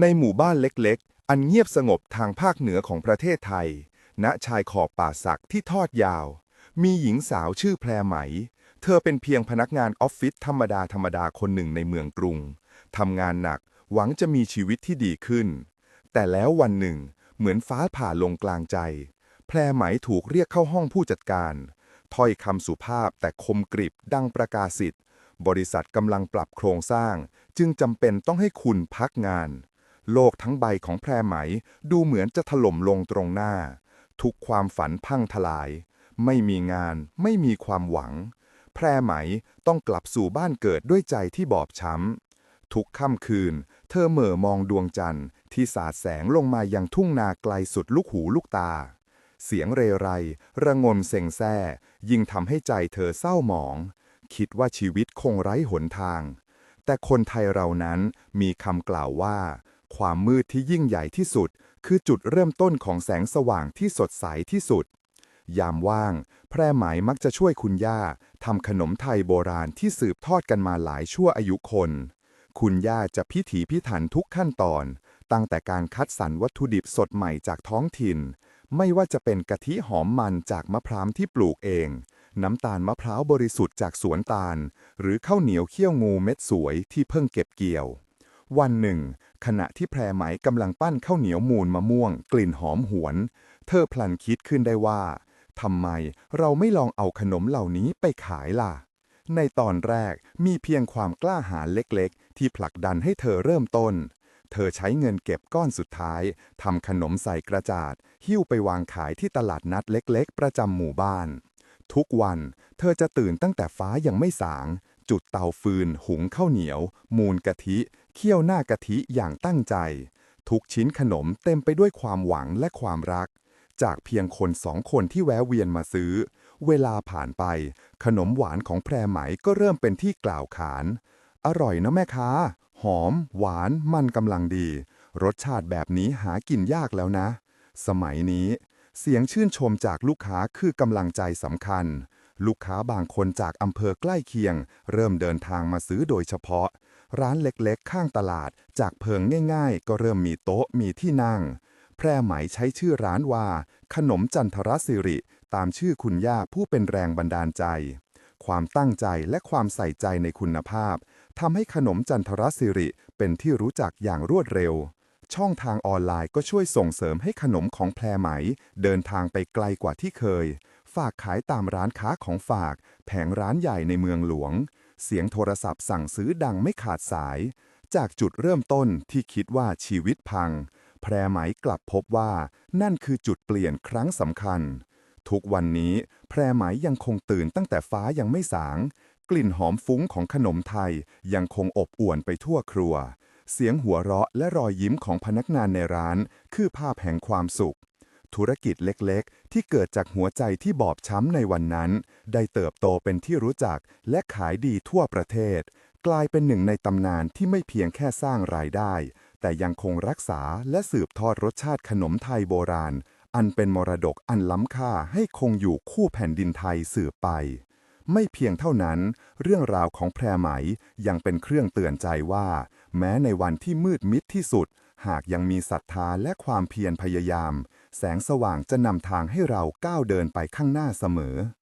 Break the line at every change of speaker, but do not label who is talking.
ในหมู่บ้านเล็กๆ อันเงียบสงบทางภาคเหนือของประเทศไทย ณ ชายขอบป่าสักที่ทอดยาว มีหญิงสาวชื่อแพรไหม เธอเป็นเพียงพนักงานออฟฟิศธรรมดาธรรมดาคนหนึ่งในเมืองกรุง ทำงานหนักหวังจะมีชีวิตที่ดีขึ้น แต่แล้ววันหนึ่ง เหมือนฟ้าผ่าลงกลางใจ แพรไหมถูกเรียกเข้าห้องผู้จัดการ ถ้อยคำสุภาพแต่คมกริบดังประกาศสิทธิ์บริษัทกำลังปรับโครงสร้าง จึงจำเป็นต้องให้คุณพักงาน โลกทั้งใบของแพรไหม ดูเหมือนจะถล่มลงตรงหน้า ทุกความฝันพังทลาย ไม่มีงาน ไม่มีความหวัง แพรไหมต้องกลับสู่บ้านเกิดด้วยใจที่บอบช้ำ ทุกค่ำคืน เธอเหม่อมองดวงจันทร์ ที่สาดแสงลงมายังทุ่งนาไกลสุดลูกหูลูกตา เสียงเรไร ระงมเซ็งแซ่ ยิ่งทำให้ใจเธอเศร้าหมอง คิดว่าชีวิตคงไร้หนทาง แต่คนไทยเรานั้นมีคำกล่าวว่า ความมืดที่ยิ่งใหญ่ที่สุด คือจุดเริ่มต้นของแสงสว่างที่สดใสที่สุด ยามว่าง แพร่ไหมมักจะช่วยคุณย่าทำขนมไทยโบราณที่สืบทอดกันมาหลายชั่วอายุคน คุณย่าจะพิถีพิถันทุกขั้นตอน ตั้งแต่การคัดสรรวัตถุดิบสดใหม่จากท้องถิ่น ไม่ว่าจะเป็นกะทิหอมมันจากมะพร้าวที่ปลูกเองน้ำตาลมะพร้าวบริสุทธิ์จากสวนตาล หรือข้าวเหนียวเคี่ยวงูเม็ดสวยที่เพิ่งเก็บเกี่ยว วันหนึ่ง ขณะที่แพรไหมกำลังปั้นข้าวเหนียวมูลมะม่วง กลิ่นหอมหวน เธอพลันคิดขึ้นได้ว่าทำไมเราไม่ลองเอาขนมเหล่านี้ไปขายล่ะ ในตอนแรกมีเพียงความกล้าหาญเล็กๆ ที่ผลักดันให้เธอเริ่มต้น เธอใช้เงินเก็บก้อนสุดท้ายทำขนมใส่กระจาด หิ้วไปวางขายที่ตลาดนัดเล็กๆ ประจำหมู่บ้าน ทุกวัน เธอจะตื่นตั้งแต่ฟ้ายังไม่สาง จุดเตาฟืน หุงข้าวเหนียว มูนกะทิ เคี่ยวหน้ากะทิอย่างตั้งใจ ทุกชิ้นขนมเต็มไปด้วยความหวังและความรัก จากเพียงคนสองคนที่แวะเวียนมาซื้อ เวลาผ่านไป ขนมหวานของแพรไหมก็เริ่มเป็นที่กล่าวขาน อร่อยนะแม่ค้า หอม หวาน มันกำลังดี รสชาติแบบนี้หากินยากแล้วนะ สมัยนี้ เสียงชื่นชมจากลูกค้าคือกำลังใจสำคัญ ลูกค้าบางคนจากอำเภอใกล้เคียง เริ่มเดินทางมาซื้อโดยเฉพาะ ร้านเล็กๆ ข้างตลาด จากเพิงง่ายๆ ก็เริ่มมีโต๊ะมีที่นั่ง แพร่ไหมใช้ชื่อร้านว่า ขนมจันทรสิริ ตามชื่อคุณย่าผู้เป็นแรงบันดาลใจ ความตั้งใจและความใส่ใจในคุณภาพทำให้ขนมจันทรสิริเป็นที่รู้จักอย่างรวดเร็วช่องทางออนไลน์ก็ช่วยส่งเสริมให้ขนมของแพรไหม เดินทางไปไกลกว่าที่เคย ฝากขายตามร้านค้าของฝาก แผงร้านใหญ่ในเมืองหลวง เสียงโทรศัพท์สั่งซื้อดังไม่ขาดสาย จากจุดเริ่มต้นที่คิดว่าชีวิตพัง แพรไหมกลับพบว่า นั่นคือจุดเปลี่ยนครั้งสำคัญ ทุกวันนี้แพรไหมยังคงตื่นตั้งแต่ฟ้ายังไม่สาง กลิ่นหอมฟุ้งของขนมไทยยังคงอบอวนไปทั่วครัว เสียงหัวเราะและรอยยิ้มของพนักงานในร้าน คือภาพแห่งความสุข ธุรกิจเล็กๆ ที่เกิดจากหัวใจที่บอบช้ำในวันนั้น ได้เติบโตเป็นที่รู้จักและขายดีทั่วประเทศ กลายเป็นหนึ่งในตำนานที่ไม่เพียงแค่สร้างรายได้ แต่ยังคงรักษาและสืบทอดรสชาติขนมไทยโบราณ อันเป็นมรดกอันล้ำค่าให้คงอยู่คู่แผ่นดินไทยสืบไปไม่เพียงเท่านั้น เรื่องราวของแพรไหมยังเป็นเครื่องเตือนใจว่า แม้ในวันที่มืดมิดที่สุด หากยังมีศรัทธาและความเพียรพยายาม แสงสว่างจะนำทางให้เราก้าวเดินไปข้างหน้าเสมอ